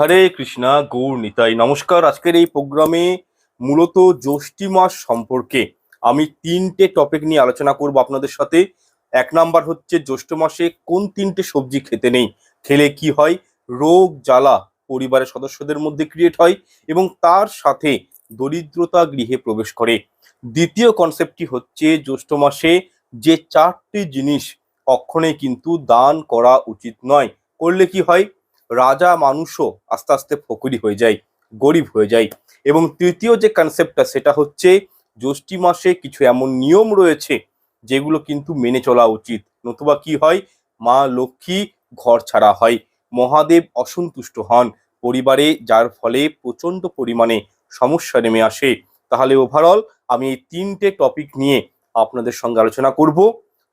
হরে কৃষ্ণা, গৌর নিতাই। নমস্কার, আজকের এই প্রোগ্রামে মূলত জ্যৈষ্ঠী মাস সম্পর্কে আমি তিনটে টপিক নিয়ে আলোচনা করব আপনাদের সাথে। এক নাম্বার হচ্ছে জ্যৈষ্ঠ মাসে কোন তিনটে সবজি খেতে নেই? খেলে কি হয়? রোগ, জ্বালা পরিবারের সদস্যদের মধ্যে ক্রিয়েট হয় এবং তার সাথে দরিদ্রতা গৃহে প্রবেশ করে। দ্বিতীয় কনসেপ্টটি হচ্ছে জ্যৈষ্ঠ মাসে যে চারটি জিনিস কখনোই কিন্তু দান করা উচিত নয়। করলে কি হয়? রাজা মানুষও আস্তে আস্তে ফকরি হয়ে যায়, গরিব হয়ে যায়। এবং তৃতীয় যে কনসেপ্টটা সেটা হচ্ছে জ্যৈষ্ঠী মাসে কিছু এমন নিয়ম রয়েছে, যেগুলো কিন্তু মেনে চলা উচিত। নতুবা কি হয়? মা লক্ষ্মী ঘর ছাড়া হয়। মহাদেব অসন্তুষ্ট হন। পরিবারে যার ফলে প্রচণ্ড পরিমাণে সমস্যা নেমে আসে। তাহলে ওভারঅল আমি এই তিনটে টপিক নিয়ে আপনাদের সঙ্গে আলোচনা করব।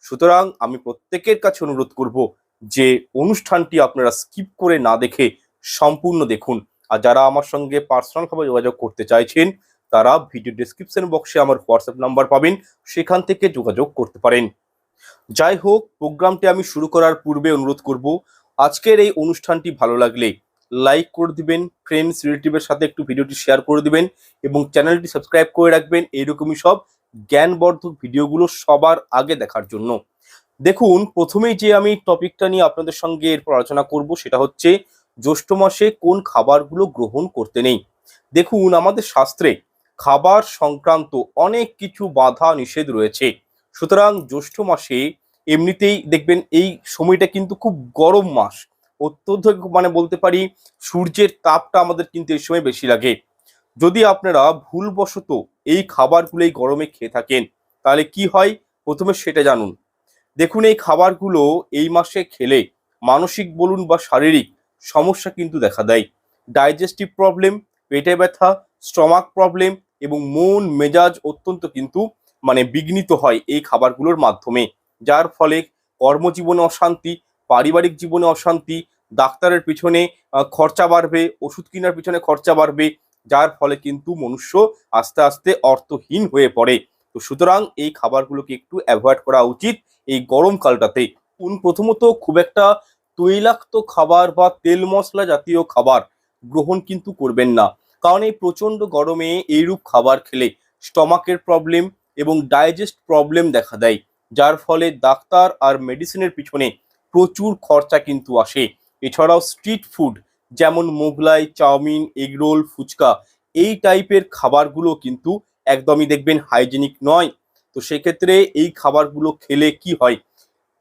সুতরাং আমি প্রত্যেকের কাছে অনুরোধ করব যে অনুষ্ঠানটি আপনারা স্কিপ করে না দেখে সম্পূর্ণ দেখুন। আর যারা আমার সঙ্গে পার্সোনালভাবে যোগাযোগ করতে চাইছেন, তারা ভিডিও ডেসক্রিপশন বক্সে আমার হোয়াটসঅ্যাপ নাম্বার পাবেন। সেখান থেকে যোগাযোগ করতে পারেন। যাই হোক প্রোগ্রামটি আমি শুরু করার পূর্বে অনুরোধ করব, আজকের এই অনুষ্ঠানটি ভালো লাগলে লাইক করে দিবেন ফ্রেন্ডস রিলেটিভের সাথে একটু ভিডিওটি শেয়ার করে দিবেন এবং চ্যানেলটি সাবস্ক্রাইব করে রাখবেন। এইরকমই সব জ্ঞানবর্ধক ভিডিওগুলো সবার আগে দেখার জন্য। দেখুন, প্রথমেই যে আমি টপিকটা নিয়ে আপনাদের সঙ্গে এরপর আলোচনা করব সেটা হচ্ছে জ্যৈষ্ঠ মাসে কোন খাবারগুলো গ্রহণ করতে নেই। দেখুন, আমাদের শাস্ত্রে খাবার সংক্রান্ত অনেক কিছু বাধা নিষেধ রয়েছে। সুতরাং জ্যৈষ্ঠ মাসে এমনিতেই দেখবেন এই সময়টা কিন্তু খুব গরম মাস। অত্যধিক মানে বলতে পারি সূর্যের তাপটা আমাদের কিন্তু এই সময় বেশি লাগে। যদি আপনারা ভুলবশত এই খাবারগুলো এই গরমে খেয়ে থাকেন, তাহলে কি হয়? প্রথমে সেটা জানুন। দেখুন, এই খাবারগুলো এই মাসে খেলে মানসিক বলুন বা শারীরিক সমস্যা কিন্তু দেখা দেয়। ডাইজেস্টিভ প্রবলেম, পেটে ব্যথা, স্টমাক প্রবলেম এবং মন মেজাজ অত্যন্ত কিন্তু মানে বিঘ্নিত হয় এই খাবারগুলোর মাধ্যমে। যার ফলে কর্মজীবনে অশান্তি, পারিবারিক জীবনে অশান্তি, ডাক্তারের পিছনে খরচা বাড়বে, ওষুধ কেনার পিছনে খরচা বাড়বে, যার ফলে কিন্তু মনুষ্য আস্তে আস্তে অর্থহীন হয়ে পড়ে। তো সুতরাং এই খাবারগুলোকে একটু অ্যাভয়েড করা উচিত এই গরমকালটাতে প্রথমত খুব একটা তৈলাক্ত খাবার বা তেল মশলা জাতীয় খাবার গ্রহণ কিন্তু করবেন না। কারণ এই প্রচণ্ড গরমে এইরূপ খাবার খেলে স্টমাকের প্রবলেম এবং ডাইজেস্ট প্রবলেম দেখা দেয়। যার ফলে ডাক্তার আর মেডিসিনের পিছনে প্রচুর খরচা কিন্তু আসে। এছাড়াও স্ট্রিট ফুড যেমন মোগলাই, চাউমিন, এগরোল, ফুচকা এই টাইপের খাবারগুলো কিন্তু একদমই দেখবেন হাইজেনিক নয়। তো সেক্ষেত্রে এই খাবারগুলো খেলে কি হয়?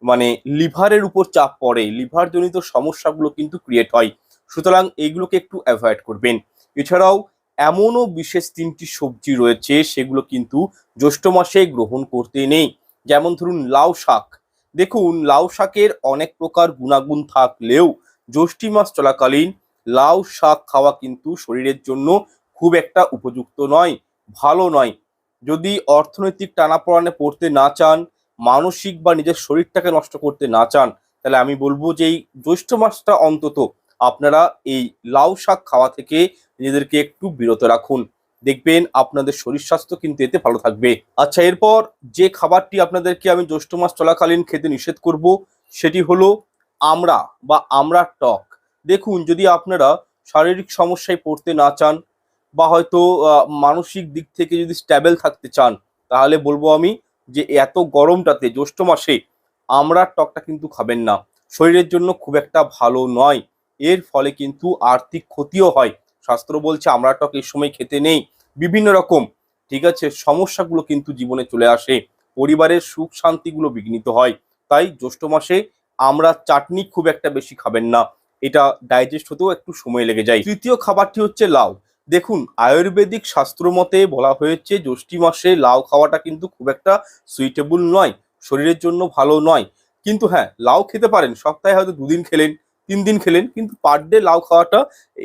মানে লিভারের উপর চাপ পড়ে লিভার জনিত সমস্যাগুলো কিন্তু ক্রিয়েট হয়। সুতরাং এইগুলোকে একটু অ্যাভয়েড করবেন। এছাড়াও এমনও বিশেষ তিনটি সবজি রয়েছে, সেগুলো কিন্তু জ্যৈষ্ঠ মাসে গ্রহণ করতে নেই। যেমন ধরুন লাউ শাক। দেখুন, লাউ শাকের অনেক প্রকার গুণাগুণ থাকলেও জ্যৈষ্ঠী মাস চলাকালীন লাউ শাক খাওয়া কিন্তু শরীরের জন্য খুব একটা উপযুক্ত নয়। ভালো নয়। যদি অর্থনৈতিক টানাপোড়ানে পড়তে না চান, মানসিক বা নিজের শরীরটাকে নষ্ট করতে না চান, তাহলে আমি বলব যে এই জ্যৈষ্ঠ মাসটা অন্তত আপনারা এই লাউ শাক খাওয়া থেকে নিজেদেরকে একটু বিরত রাখুন। দেখবেন আপনাদের শরীর স্বাস্থ্য কিন্তু এতে ভালো থাকবে। আচ্ছা এরপর যে খাবারটি আপনাদেরকে আমি জ্যৈষ্ঠ মাস চলাকালীন খেতে নিষেধ করব, সেটি হলো আমড়া বা আমড়ার টক। দেখুন, যদি আপনারা শারীরিক সমস্যায় পড়তে না চান বা হয়তো মানসিক দিক থেকে যদি স্ট্যাবেল থাকতে চান, তাহলে বলব আমি যে এত গরমটাতে জ্যৈষ্ঠ মাসে আমড়ার টকটা কিন্তু খাবেন না। শরীরের জন্য খুব একটা ভালো নয়। এর ফলে কিন্তু আর্থিক ক্ষতিও হয়। শাস্ত্র বলছে আমড়ার টক এই সময় খেতে নেই। বিভিন্ন রকম, ঠিক আছে, সমস্যাগুলো কিন্তু জীবনে চলে আসে। পরিবারের সুখ শান্তিগুলো বিঘ্নিত হয়। তাই জ্যৈষ্ঠ মাসে আমরা চাটনি খুব একটা বেশি খাবেন না। এটা ডাইজেস্ট হতেও একটু সময় লেগে যায়। তৃতীয় খাবারটি হচ্ছে লাউ। দেখুন, আয়ুর্বেদিক শাস্ত্র মতে বলা হয়েছে, জ্যৈষ্ঠী মাসে লাউ খাওয়াটা কিন্তু খুব একটা সুইটেবল নয়, শরীরের জন্য ভালো নয়। কিন্তু হ্যাঁ লাউ খেতে পারেন, সপ্তাহে হয়তো দুদিন খেলেন, তিন দিন খেলেন, কিন্তু পার ডে লাউ খাওয়াটা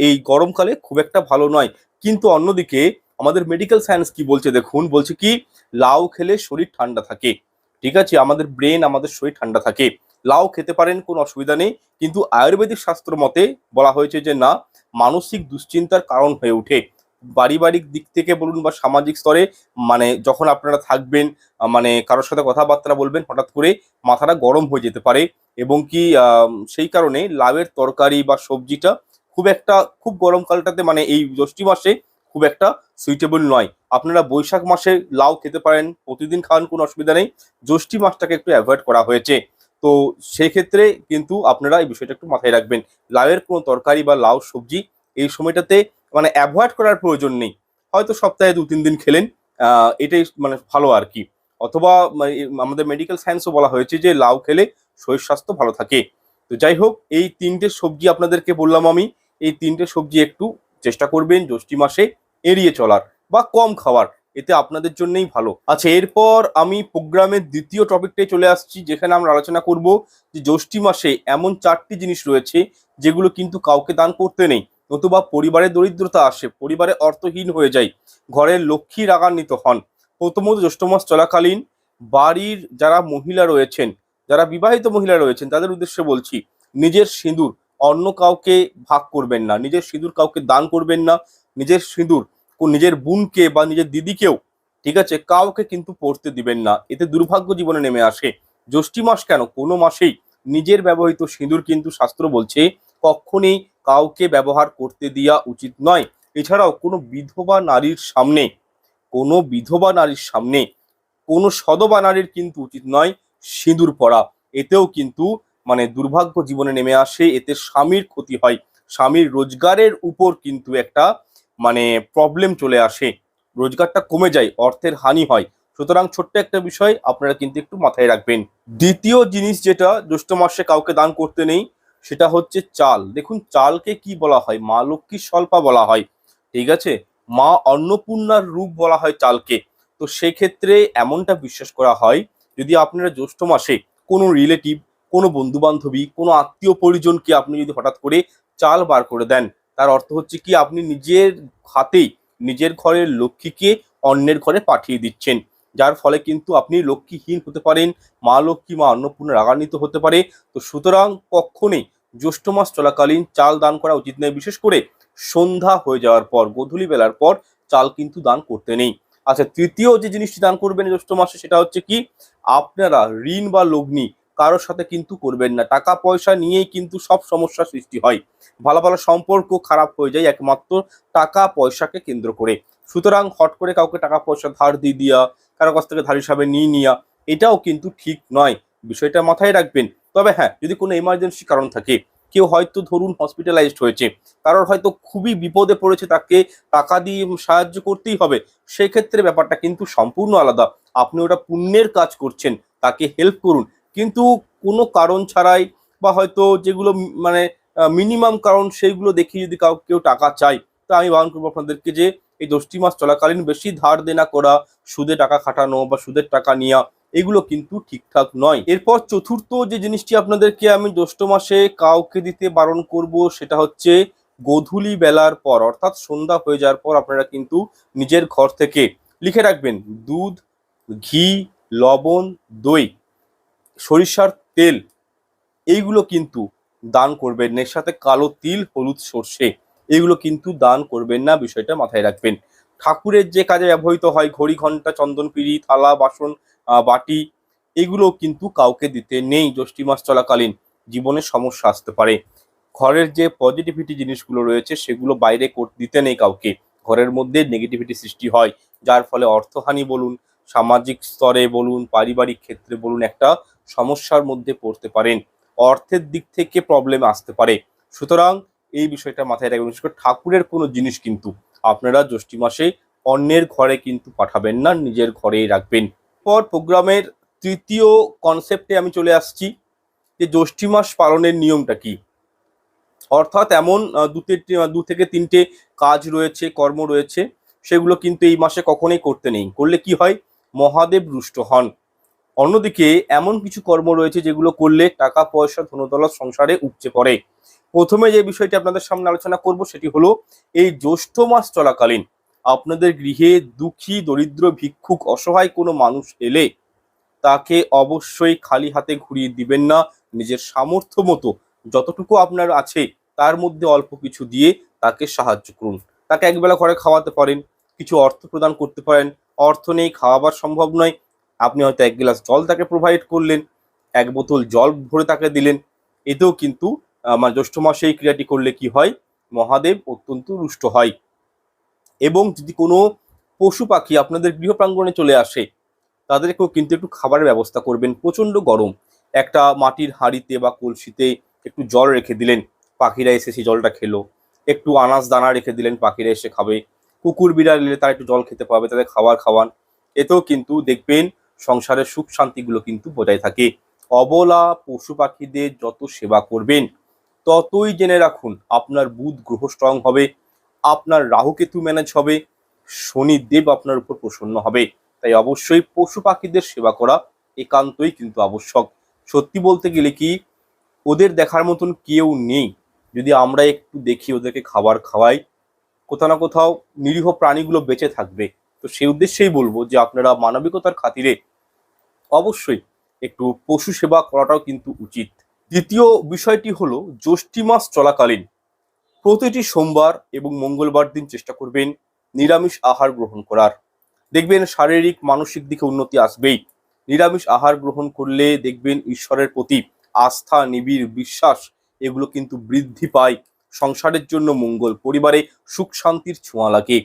এই গরমকালে খুব একটা ভালো নয়। কিন্তু অন্যদিকে আমাদের মেডিকেল সায়েন্স কি বলছে দেখুন, বলছে কি, লাউ খেলে শরীর ঠান্ডা থাকে, ঠিক আছে? আমাদের ব্রেন আমাদের শরীর ঠান্ডা থাকে। লাউ খেতে পারেন, কোনো অসুবিধা নেই। কিন্তু আয়ুর্বেদিক শাস্ত্র মতে বলা হয়েছে যে, না, মানসিক দুশ্চিন্তার কারণ হয়ে ওঠে। পারিবারিক দিক থেকে বলুন বা সামাজিক স্তরে মানে যখন আপনারা থাকবেন মানে কারোর সাথে কথাবার্তা বলবেন, হঠাৎ করে মাথাটা গরম হয়ে যেতে পারে এবং কি সেই কারণে লাউয়ের তরকারি বা সবজিটা খুব একটা, খুব গরমকালটাতে মানে এই জ্যৈষ্ঠী মাসে খুব একটা সুইটেবল নয়। আপনারা বৈশাখ মাসে লাউ খেতে পারেন, প্রতিদিন খাওয়ান কোনো অসুবিধা নেই। জ্যৈষ্ঠী মাসটাকে একটু অ্যাভয়েড করা হয়েছে। তো সেক্ষেত্রে কিন্তু আপনারা এই বিষয়টা একটু মাথায় রাখবেন। লাউয়ের কোনো তরকারি বা লাউ সবজি এই সময়টাতে মানে অ্যাভয়েড করার প্রয়োজন নেই। হয়তো সপ্তাহে দু তিন দিন খেলেন এটাই মানে ভালো আর কি। অথবা আমাদের মেডিকেল সায়েন্সও বলা হয়েছে যে লাউ খেলে শরীর স্বাস্থ্য ভালো থাকে। তো যাই হোক, এই তিনটে সবজি আপনাদেরকে বললাম আমি, এই তিনটে সবজি একটু চেষ্টা করবেন জ্যৈষ্ঠী মাসে এড়িয়ে চলার বা কম খাওয়ার। এতে আপনাদের জন্যই ভালো। আচ্ছা এরপর আমি প্রোগ্রামের দ্বিতীয় টপিকটাই চলে আসছি, যেখানে আমরা আলোচনা করব যে জ্যৈষ্ঠী মাসে এমন চারটি জিনিস রয়েছে, যেগুলো কিন্তু কাউকে দান করতে নেই। নতুবা পরিবারে দরিদ্রতা আসে, পরিবারে অর্থহীন হয়ে যায় ঘরের লক্ষ্মী রাগান্বিত হন। প্রথমত জ্যৈষ্ঠ মাস চলাকালীন বাড়ির যারা মহিলা রয়েছেন, যারা বিবাহিত মহিলা রয়েছেন, তাদের উদ্দেশ্যে বলছি, নিজের সিঁদুর অন্য কাউকে ভাগ করবেন না, নিজের সিঁদুর কাউকে দান করবেন না, নিজের সিঁদুর নিজের বোনকে বা নিজের দিদিকেও, ঠিক আছে, কাউকে কিন্তু পড়তে দিবেন না। এতে দুর্ভাগ্য জীবনে নেমে আসে। জ্যৈষ্ঠী মাস কেন? কোনো মাসেই নিজের ব্যবহৃত সিঁদুর কিন্তু শাস্ত্র বলছে কখনই কাউকে ব্যবহার করতে দেওয়া উচিত নয়। এছাড়াও কোনো বিধবা নারীর সামনে, কোনো বিধবা নারীর সামনে, কোনো সদবা নারীর কিন্তু উচিত নয় সিঁদুর পরা। এতেও কিন্তু মানে দুর্ভাগ্য জীবনে নেমে আসে। এতে স্বামীর ক্ষতি হয়। স্বামীর রোজগারের উপর কিন্তু একটা মানে প্রবলেম চলে আসে, রোজগারটা কমে যায়, অর্থের হানি হয়। সুতরাং ছোট্ট একটা বিষয় আপনারা কিন্তু একটু মাথায় রাখবেন। দ্বিতীয় জিনিস যেটা, জ্যৈষ্ঠ মাসে কাউকে দান করতে নেই, সেটা হচ্ছে চাল। দেখুন, চালকে কি বলা হয়? মা লক্ষ্মীর স্বল্পা বলা হয়। ঠিক আছে? মা অন্নপূর্ণার রূপ বলা হয় চালকে। তো সেক্ষেত্রে এমনটা বিশ্বাস করা হয়, যদি আপনারা জ্যৈষ্ঠ মাসে কোনো রিলেটিভ কোনো বন্ধু বান্ধবী কোনো আত্মীয় পরিজনকে আপনি যদি হঠাৎ করে চাল বার করে দেন তার অর্থ হচ্ছে কি, আপনি নিজের হাতেই নিজের ঘরের লক্ষ্মীকে অন্যের ঘরে পাঠিয়ে দিচ্ছেন। যার ফলে কিন্তু আপনি লক্ষ্মীহীন হতে পারেন, মা লক্ষ্মী, মা অন্নপূর্ণা রাগান্বিত হতে পারে। তো সুতরাং কখনোই জ্যৈষ্ঠ মাস চলাকালীন চাল দান করা উচিত নয়। বিশেষ করে সন্ধ্যা হয়ে যাওয়ার পর, গধূলি বেলার পর চাল কিন্তু দান করতে নেই। আচ্ছা তৃতীয় যে জিনিসটি দান করবেন জ্যৈষ্ঠ মাসে সেটা হচ্ছে কি, আপনারা ঋণ বা লগ্নি কারোর সাথে কিন্তু করবেন না। টাকা, পয়সা নিয়েই কিন্তু সব সমস্যা সৃষ্টি হয়। ভালো ভালো সম্পর্ক খারাপ হয়ে যায় একমাত্র টাকা, পয়সাকে কেন্দ্র করে। সুতরাং হট করে কাউকে টাকা, পয়সা ধার দিয়ে দিয়া, কারও কাছ থেকে ধার হিসাবে নিয়ে নিয়া, এটাও কিন্তু ঠিক নয়। বিষয়টা মাথায় রাখবেন। তবে হ্যাঁ যদি কোনো এমার্জেন্সি কারণ থাকে, কেউ হয়তো ধরুন হসপিটালাইজড হয়েছে, কারোর হয়তো খুবই বিপদে পড়েছে, তাকে টাকা দিয়ে সাহায্য করতেই হবে, সেক্ষেত্রে ব্যাপারটা কিন্তু সম্পূর্ণ আলাদা। আপনি ওটা পুণ্যের কাজ করছেন, তাকে হেল্প করুন। কিন্তু কোনো কারণ ছাড়াই বা হয়তো যেগুলো মানে মিনিমাম কারণ সেইগুলো দেখে যদি কাউ, কেউ টাকা চায়, তা আমি বারণ করব আপনাদেরকে যে এই দশটি মাস চলাকালীন বেশি ধার দেনা করা, সুদে টাকা খাটানো বা সুদের টাকা নেওয়া, এগুলো কিন্তু ঠিকঠাক নয়। এরপর চতুর্থ যে জিনিসটি আপনাদেরকে আমি জ্যৈষ্ঠ মাসে কাউকে দিতে বারণ করব, সেটা হচ্ছে গোধূলি বেলার পর, অর্থাৎ সন্ধ্যা হয়ে যাওয়ার পর আপনারা কিন্তু নিজের ঘর থেকে লিখে রাখবেন, দুধ, ঘি, লবণ, দই। সরিষার তেল, এইগুলো কিন্তু দান করবেন। এর সাথে কালো তিল, হলুদ সর্ষে এগুলো কিন্তু দান করবেন না, বিষয়টা মাথায় রাখবেন। ঠাকুরের যে কাজে ব্যবহৃত হয়, ঘড়ি ঘণ্টা চন্দন, পিড়ি, থালা, বাসন বাটি, এগুলো কিন্তু কাউকে দিতে নেই। জ্যৈষ্ঠী মাস চলাকালীন জীবনে সমস্যা আসতে পারে। ঘরের যে পজিটিভিটি জিনিসগুলো রয়েছে, সেগুলো বাইরে দিতে নেই কাউকে। ঘরের মধ্যে নেগেটিভিটি সৃষ্টি হয়, যার ফলে অর্থহানি বলুন, সামাজিক স্তরে বলুন, পারিবারিক ক্ষেত্রে বলুন, একটা সমস্যার মধ্যে পড়তে পারেন। অর্থের দিক থেকে প্রবলেম আসতে পারে। সুতরাং এই বিষয়টা মাথায় রাখবেন। বিশেষ করে ঠাকুরের কোনো জিনিস কিন্তু আপনারা জ্যৈষ্ঠী মাসে অন্যের ঘরে কিন্তু পাঠাবেন না নিজের ঘরেই রাখবেন। পর প্রোগ্রামের তৃতীয় কনসেপ্টে আমি চলে আসছি যে জ্যৈষ্ঠী মাস পালনের নিয়মটা কি? অর্থাৎ এমন আহ, দু তিনটে দু থেকে তিনটে কাজ রয়েছে কর্ম রয়েছে সেগুলো কিন্তু এই মাসে কখনোই করতে নেই। করলে কি হয়? মহাদেব রুষ্ট হন। অন্যদিকে এমন কিছু কর্ম রয়েছে যেগুলো করলে টাকা, পয়সা, ধনদলত সংসারে উপচে পড়ে। প্রথমে যে বিষয়টি আপনাদের সামনে আলোচনা করব সেটি হলো, এই জ্যৈষ্ঠ মাস চলাকালীন আপনাদের গৃহে দুঃখী, দরিদ্র ভিক্ষুক, অসহায় কোনো মানুষ এলে তাকে অবশ্যই খালি হাতে ঘুরিয়ে দিবেন না। নিজের সামর্থ্য মতো যতটুকু আপনার আছে, তার মধ্যে অল্প কিছু দিয়ে তাকে সাহায্য করুন। তাকে একবেলা ঘরে খাওয়াতে পারেন, কিছু অর্থ প্রদান করতে পারেন। অর্থ নেই, খাওয়াবার সম্ভব নয়। আপনি হয়তো এক গ্লাস জল তাকে প্রোভাইড করলেন, এক বোতল জল ভরে তাকে দিলেন। এতেও কিন্তু আমার জ্যৈষ্ঠ মাসে এই ক্রিয়াটি করলে কি হয়? মহাদেব অত্যন্ত রুষ্ট হয়। এবং যদি কোনো পশু পাখি আপনাদের গৃহ প্রাঙ্গণে চলে আসে, তাদেরকেও কিন্তু একটু খাবারের ব্যবস্থা করবেন, প্রচণ্ড গরম। একটা মাটির হাঁড়িতে বা কলসিতে একটু জল রেখে দিলেন, পাখিরা এসে সেই জলটা খেলো। একটু আনাজ দানা রেখে দিলেন, পাখিরা এসে খাবে। কুকুর বিড়াল এলে তারা একটু জল খেতে পাবে, তাদের খাবার খাওয়ান। এতেও কিন্তু দেখবেন সংসারের সুখ শান্তিগুলো কিন্তু বজায় থাকে। অবলা পশু পাখিদের যত সেবা করবেন, ততই জেনে রাখুন আপনার বুধ গ্রহ স্ট্রং হবে, আপনার রাহুকেতু ম্যানেজ হবে শনিদেব আপনার উপর প্রসন্ন হবে। তাই অবশ্যই পশু পাখিদের সেবা করা একান্তই কিন্তু আবশ্যক। সত্যি বলতে গেলে কি, ওদের দেখার মতন কেউ নেই। যদি আমরা একটু দেখি ওদেরকে খাবার খাওয়াই, কোথাও না কোথাও নিরীহ প্রাণীগুলো বেঁচে থাকবে। তো সেই উদ্দেশ্যেই বলব যে আপনারা মানবিকতার খাতিরে অবশ্যই একটু পশু সেবা করাটাও কিন্তু উচিত। দ্বিতীয় বিষয়টি হলো, জ্যৈষ্ঠী মাস চলাকালীন প্রতিটি সোমবার এবং মঙ্গলবার দিন চেষ্টা করবেন নিরামিষ আহার গ্রহণ করার। দেখবেন শারীরিক, মানসিক দিকে উন্নতি আসবেই। নিরামিষ আহার গ্রহণ করলে দেখবেন ঈশ্বরের প্রতি আস্থা, নিবিড় বিশ্বাস এগুলো কিন্তু বৃদ্ধি পায়। সংসারের জন্য মঙ্গল, পরিবারে সুখ শান্তির ছোঁয়া লাগে।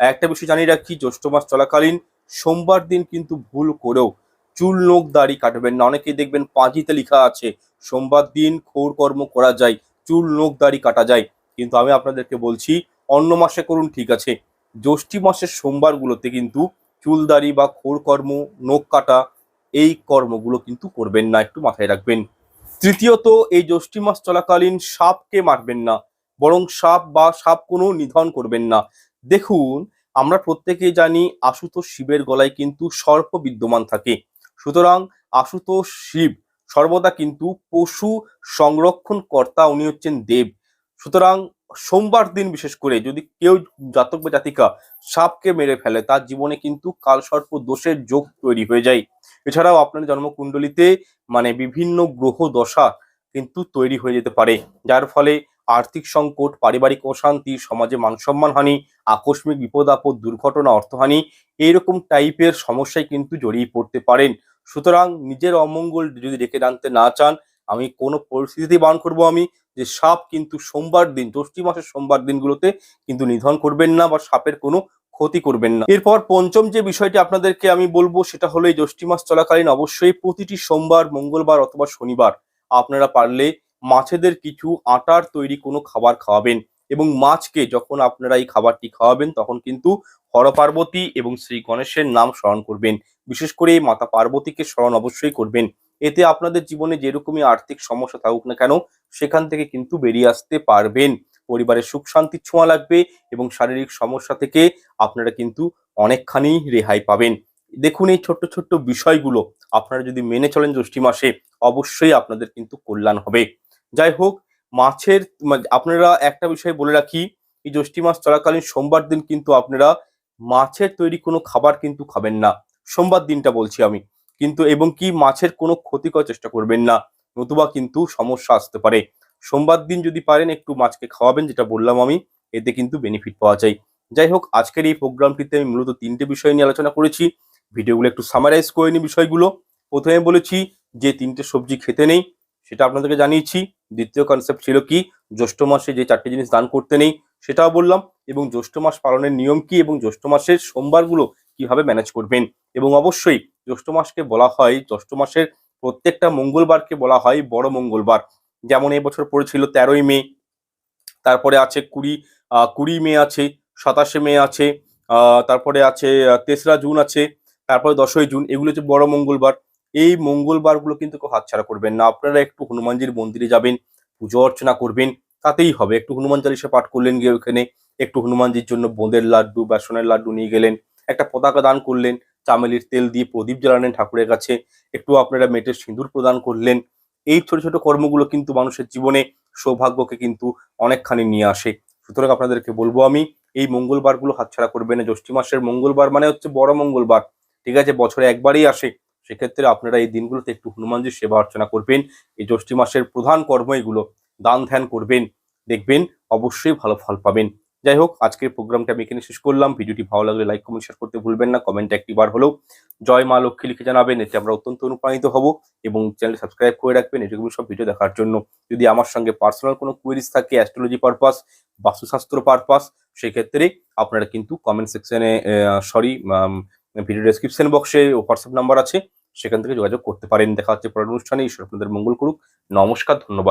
একটা বিষয় জানিয়ে রাখি, জ্যৈষ্ঠ মাস চলাকালীন সোমবার দিন কিন্তু ভুল করেও চুল নোখ দাড়ি কাটবেন না। অনেকেই দেখবেন পাঁজিতে লেখা আছে, সোমবার দিন খোর কর্ম করা যায়, চুল নোখ দাড়ি কাটা যায়। কিন্তু আমি আপনাদেরকে বলছি, অন্য মাসে করুন ঠিক আছে। জ্যৈষ্ঠী মাসের সোমবারগুলোতে কিন্তু চুল দাড়ি বা খোর কর্ম, নখ কাটা, এই কর্মগুলো কিন্তু করবেন না, একটু মাথায় রাখবেন। তৃতীয়ত, এই জ্যৈষ্ঠী মাস চলাকালীন সাপকে মারবেন না, বরং সাপ বা সাপ কোনো নিধন করবেন না। দেখুন, আমরা প্রত্যেকেই জানি, আশুতোষ শিবের গলায় কিন্তু সর্প বিদ্যমান থাকে। সুতরাং আশুতোষ শিব সর্বদা কিন্তু পশু সংরক্ষণ কর্তা উনি হচ্ছেন দেব। সুতরাং সোমবার দিন বিশেষ করে যদি কেউ জাতক বা জাতিকা সাপকে মেরে ফেলে, তার জীবনে কিন্তু কালসর্প দোষের যোগ তৈরি হয়ে যায়। এছাড়াও আপনার জন্মকুণ্ডলিতে মানে বিভিন্ন গ্রহ দশা কিন্তু তৈরি হয়ে যেতে পারে। যার ফলে আর্থিক সংকট, পারিবারিক অশান্তি, সমাজে মানসম্মানহানি, আকস্মিক বিপদ আপদ, দুর্ঘটনা, অর্থহানি এইরকম টাইপের সমস্যায় কিন্তু জড়িয়ে পড়তে পারেন। সুতরাং নিজের অমঙ্গল যদি ডেকে টানতে না চান, আমি কোনো পরিস্থিতিতেই বারণ করব আমি যে সাপ কিন্তু সোমবার দিন জ্যৈষ্ঠী মাসের সোমবার দিনগুলোতে কিন্তু নিধন করবেন না বা সাপের কোনো ক্ষতি করবেন না। এরপর পঞ্চম যে বিষয়টি আপনাদেরকে আমি বলব, সেটা হলো এই জ্যৈষ্ঠী মাস চলাকালীন অবশ্যই প্রতিটি সোমবার, মঙ্গলবার অথবা শনিবার আপনারা পারলে মাছেদের কিছু আটার তৈরি কোনো খাবার খাওয়াবেন এবং মাছকে যখন আপনারা এই খাবারটি খাওয়াবেন তখন কিন্তু হর পার্বতী এবং শ্রী গণেশের নাম স্মরণ করবেন। বিশেষ করে মাতা পার্বতীকে স্মরণ অবশ্যই করবেন। এতে আপনাদের জীবনে যেরকমই আর্থিক সমস্যা থাকুক না কেন, সেখান থেকে কিন্তু বেরিয়ে আসতে পারবেন। পরিবারের সুখ শান্তির ছোঁয়া লাগবে এবং শারীরিক সমস্যা থেকে আপনারা কিন্তু অনেকখানি রেহাই পাবেন। দেখুন এই ছোট্ট ছোট্ট বিষয়গুলো। আপনারা যদি মেনে চলেন জ্যৈষ্ঠী মাসে, অবশ্যই আপনাদের কিন্তু কল্যাণ হবে। যাই হোক, মাছের আপনারা একটা বিষয় বলে রাখি, এই জ্যৈষ্ঠী মাস চলাকালীন সোমবার দিন কিন্তু আপনারা মাছের তৈরি কোনো খাবার কিন্তু খাবেন না। সোমবার দিনটা বলছি আমি। কিন্তু এবং কি মাছের কোনো ক্ষতি করার চেষ্টা করবেন না, নতুবা কিন্তু সমস্যা আসতে পারে। সোমবার দিন যদি পারেন একটু মাছকে খাওয়াবেন, যেটা বললাম আমি, এতে কিন্তু বেনিফিট পাওয়া যায়। যাই হোক, আজকের এই প্রোগ্রামটিতে আমি মূলত তিনটে বিষয় নিয়ে আলোচনা করেছি। ভিডিওগুলো একটু সামারাইজ করে নিই বিষয়গুলো। প্রথমে বলেছি যে তিনটে সবজি খেতে নেই, সেটা আপনাদেরকে জানিয়েছি। দ্বিতীয় কনসেপ্ট ছিল কি, জ্যৈষ্ঠ মাসে যে চারটে জিনিস দান করতে নেই, সেটাও বললাম। এবং জ্যৈষ্ঠ মাস পালনের নিয়ম কি এবং জ্যৈষ্ঠ মাসের সোমবারগুলো কীভাবে ম্যানেজ করবেন? এবং অবশ্যই জ্যৈষ্ঠ মাসকে বলা হয়, জ্যৈষ্ঠ মাসের প্রত্যেকটা মঙ্গলবারকে বলা হয় বড় মঙ্গলবার। যেমন এবছর পড়েছিল তেরোই মে, তারপরে আছে কুড়ি কুড়ি মে আছে, সাতাশে মে আছে তারপরে আছে তেসরা জুন আছে তারপরে দশই জুন, এগুলো হচ্ছে বড় মঙ্গলবার। এই মঙ্গলবারগুলো কিন্তু কেউ হাতছাড়া করবেন না। আপনারা একটু হনুমানজির মন্দিরে যাবেন, পুজো অর্চনা করবেন, তাতেই হবে। একটু হনুমান চালিশা পাঠ করলেন গিয়ে ওখানে, একটু হনুমানজির জন্য বোঁদের লাড্ডু বেসনের লাড্ডু নিয়ে গেলেন, একটা পতাকা দান করলেন, চামেলির তেল দিয়ে প্রদীপ জ্বালালেন ঠাকুরের কাছে, একটু আপনারা মেটের সিঁদুর প্রদান করলেন। এই ছোট ছোট কর্মগুলো কিন্তু মানুষের জীবনে সৌভাগ্যকে কিন্তু অনেকখানি নিয়ে আসে। সুতরাং আপনাদেরকে বলব আমি, এই মঙ্গলবারগুলো হাতছাড়া করবেন না। জ্যৈষ্ঠী মাসের মঙ্গলবার মানে হচ্ছে বড় মঙ্গলবার। ঠিক আছে, বছরে একবারই আসে। সেক্ষেত্রে আপনারা এই দিনগুলোতে একটু হনুমানজির সেবা অর্চনা করবেন। এই জ্যৈষ্ঠী মাসের প্রধান কর্ম এগুলো, দান ধ্যান করবেন। দেখবেন অবশ্যই ভালো ফল পাবেন। যাই হোক, আজকের প্রোগ্রামটা আমি এখানে শেষ করলাম। ভিডিওটি ভালো লাগলে লাইক কমেন্ট শেয়ার করতে ভুলবেন না। কমেন্টে একটি বার হলেও জয় মা লক্ষ্মী লিখে জানাবেন। এতে আমরা অত্যন্ত অনুপ্রাণিত হব এবং চ্যানেল সাবস্ক্রাইব করে রাখবেন। এরকম সব ভিডিও দেখার জন্য। যদি আমার সঙ্গে পার্সোনাল কোনো কোয়েরিজ থাকে অ্যাস্ট্রোলজি পারপাস বাস্তুশাস্ত্র পারপাস সেক্ষেত্রে আপনারা কিন্তু কমেন্ট সেকশনে সরি ভিডিও ডেসক্রিপশন বক্সে হোয়াটসঅ্যাপ নাম্বার আছে, সেখান থেকে যোগাযোগ করতে পারেন। দেখা হচ্ছে পরের অনুষ্ঠানে ঈশ্বর আপনাদের মঙ্গল করুক। নমস্কার, ধন্যবাদ।